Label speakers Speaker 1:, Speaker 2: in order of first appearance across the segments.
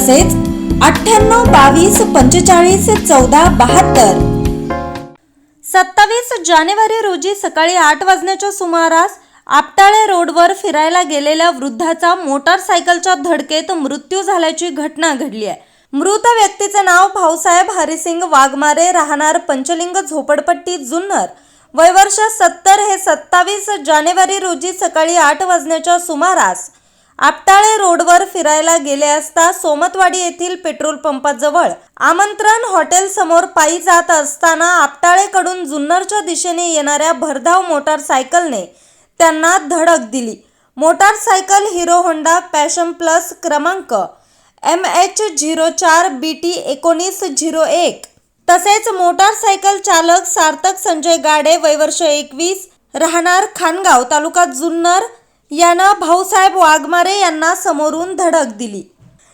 Speaker 1: तसेच अठ्ठ्याण्णव बावीस पंचेचाळीस चौदा बहात्तर. सत्तावीस जानेवारी रोजी सकाळी आठ वाजण्याच्या सुमारास आपटाळे रोडवर फिरायला गेलेल्या वृद्धाचा मोटारसायकलच्या धडकेत मृत्यू झाल्याची घटना घडली आहे. मृत व्यक्तीचे नाव भाऊसाहेब हरिसिंग वाघमारे राहणार पंचलिंग झोपडपट्टी जुन्नर. वयवर्ष सत्तर हे सत्तावीस जानेवारी रोजी सकाळी आठ वाजण्याच्या सुमारास आपटाळे रोडवर फिरायला गेले असता सोमतवाडी येथील पेट्रोल पंपाजवळ आमंत्रण हॉटेल समोर पायी जात असताना आपटाळेकडून जुन्नरच्या दिशेने येणाऱ्या भरधाव मोटारसायकलने त्यांना धडक दिली. Motorcycle Hero Honda Passion Plus क्रमांक एम एच झिरो चार बी टी एकोणीस झिरो एक. तसेच मोटारसायकल चालक सार्थक संजय गाडे वयवर्ष एकवीस राहणार खानगाव तालुका जुन्नर यानं भाऊसाहेब वाघमारे यांना समोरून धडक दिली.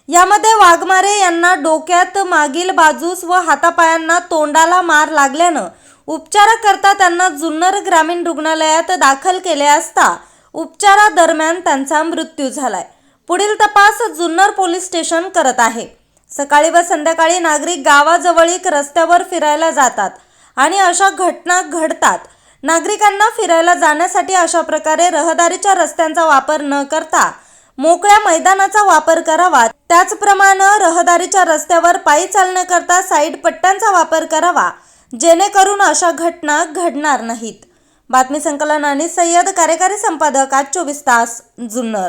Speaker 1: यामध्ये वाघमारे यांना डोक्यात मागील बाजूस व हातापायांना तोंडाला मार लागल्यानं उपचाराकरता त्यांना जुन्नर ग्रामीण रुग्णालयात दाखल केले असता उपचारादरम्यान त्यांचा मृत्यू झालाय. पुढील तपास जुन्नर पोलीस स्टेशन करत आहे. सकाळी व संध्याकाळी नागरिक गावाजवळीक रस्त्यावर फिरायला जातात आणि अशा घटना घडतात नागरिकांना फिरायला जाण्यासाठी अशा प्रकारे रहदारीच्या रस्त्यांचा वापर न करता मोकळ्या मैदानाचा वापर करावा. त्याचप्रमाणे रहदारीच्या रस्त्यावर पायी चालण्याकरता साईड पट्ट्यांचा वापर करावा. जेणेकरून अशा घटना घडणार नाहीत. बातमी संकलन आणि सय्यद कार्यकारी संपादक आज चोवीस तास जुन्नर.